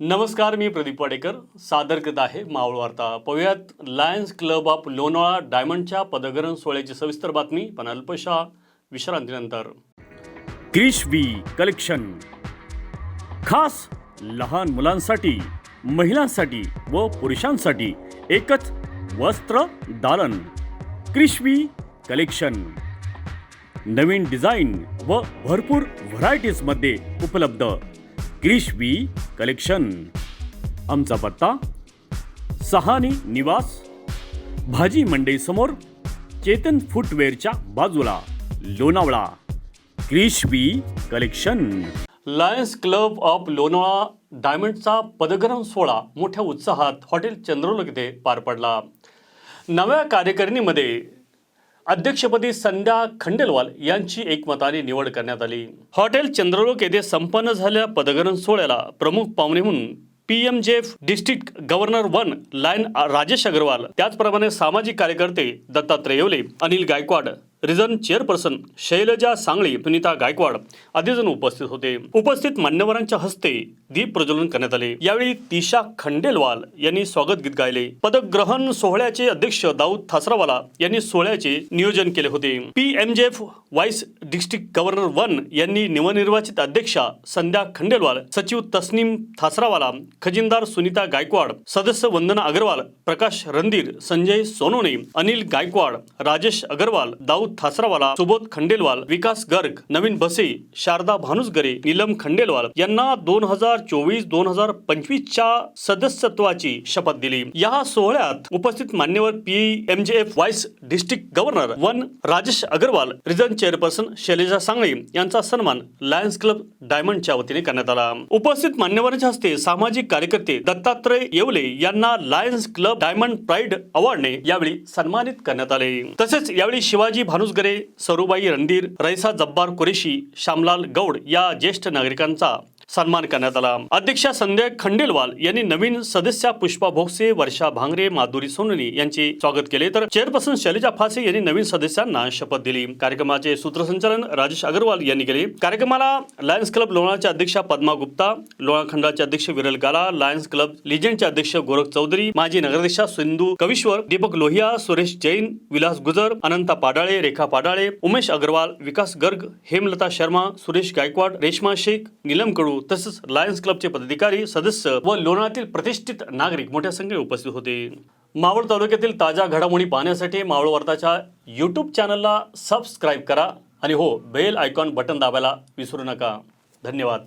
नमस्कार मी प्रदीप वाडेकर. सादर करत आहे मावळ वार्ता. पाहूयात लायन्स क्लब ऑफ लोणावळा डायमंडच्या पदग्रहण सोहळ्याची सविस्तर बातमी. पण अल्पशा विश्रांतीनंतर. Krishvi collection. खास लहान मुलांसाठी महिलांसाठी व पुरुषांसाठी एकच वस्त्र दालन. क्रिशवी कलेक्शन. नवीन डिझाईन व भरपूर व्हरायटीजमध्ये उपलब्ध. क्रिशवी कलेक्शन. आमचा पत्ता सहानी निवास भाजी मंडईसमोर चेतन फुटवेअरच्या बाजूला Lonavala. Krishvi collection. Lions club of Lonavala डायमंडचा पदग्रहण सोहळा मोठ्या उत्साहात हॉटेल चंद्रोलक येथे पार पडला. नव्या कार्यकारिणीमध्ये अध्यक्षपदी संध्या खंडेलवाल यांची एकमताने निवड करण्यात आली. हॉटेल चंद्रलोक येथे संपन्न झालेल्या पदग्रहण सोहळ्याला प्रमुख पाहुणे म्हणून P M J F district governor one lion Rajesh Agrawal त्याचप्रमाणे सामाजिक कार्यकर्ते दत्तात्रय येवले अनिल गायकवाड रिझन चेअरपर्सन शैलजा सांगळे पुनिता गायकवाड आदीजण उपस्थित होते. उपस्थित मान्यवरांच्या हस्ते दीप प्रज्वलन करण्यात आले. यावेळी तिशा खंडेलवाल यांनी स्वागत गीत गायले. पदग्रहण सोहळ्याचे अध्यक्ष दाऊद थासरावाला यांनी सोहळ्याचे नियोजन केले होते. P. M. J. F. Vice district governor one यांनी नवनिर्वाचित अध्यक्षा संध्या खंडेलवाल सचिव तस्नीम थासरावाला खजिनदार सुनीता गायकवाड सदस्य वंदना अग्रवाल प्रकाश रणधीर संजय सोनोने अनिल गायकवाड राजेश अग्रवाल दाऊद थासरावाला सुबोध खंडेलवाल विकास गर्ग नवीन बसे शारदा भानुसगरे नीलम खंडेलवाल यांना दोन हजार चोवीस दोन हजार पंचवीसच्या सदस्यत्वाची शपथ दिली. या सोहळ्यात उपस्थित मान्यवर P M J F vice district governor one Rajesh Agrawal region chairperson Shailaja Sangle यांचा सन्मान लायन्स क्लब डायमंडच्या वतीने करण्यात आला. उपस्थित मान्यवरांच्या हस्ते सामाजिक कार्यकर्ते दत्तात्रय येवले यांना लायन्स क्लब डायमंड प्राईड अवॉर्डने यावेळी सन्मानित करण्यात आले. तसेच यावेळी शिवाजी भानुसगरे सरुबाई रणधीर रैसा जब्बार कुरेशी श्यामलाल गौड या ज्येष्ठ नागरिकांचा सन्मान करण्यात आला. अध्यक्षा संध्या खंडेलवाल यांनी नवीन सदस्या पुष्पा भोगसे वर्षा भांगरे माधुरी सोननी यांचे स्वागत केले. तर चेअरपर्सन शैलजा फासे यांनी नवीन सदस्यांना शपथ दिली. कार्यक्रमाचे सूत्रसंचालन राजेश अग्रवाल यांनी केले. कार्यक्रमाला लायन्स क्लब लोणाच्या अध्यक्षा पद्मा गुप्ता लोणा खंडाचे अध्यक्ष विरल गाला लायन्स क्लब लिजेंडचे अध्यक्ष गोरख चौधरी माजी नगराध्यक्षा सिंधू कविश्वर दीपक लोहिया सुरेश जैन विलास गुजर अनंता पाडाळे रेखा पाडाळे उमेश अग्रवाल विकास गर्ग हेमलता शर्मा सुरेश गायकवाड रेश्मा शेख नीलम कडू तसंच लायन्स क्लबचे पदाधिकारी सदस्य व लोणातील प्रतिष्ठित नागरिक मोठ्या संख्येने उपस्थित होते. मावळ तालुक्यातील ताज्या घडामोडी पाहण्यासाठी मावळ वार्ताच्या यूट्यूब चॅनलला सबस्क्राईब करा आणि हो बेल आयकॉन बटन दाबायला विसरू नका. धन्यवाद.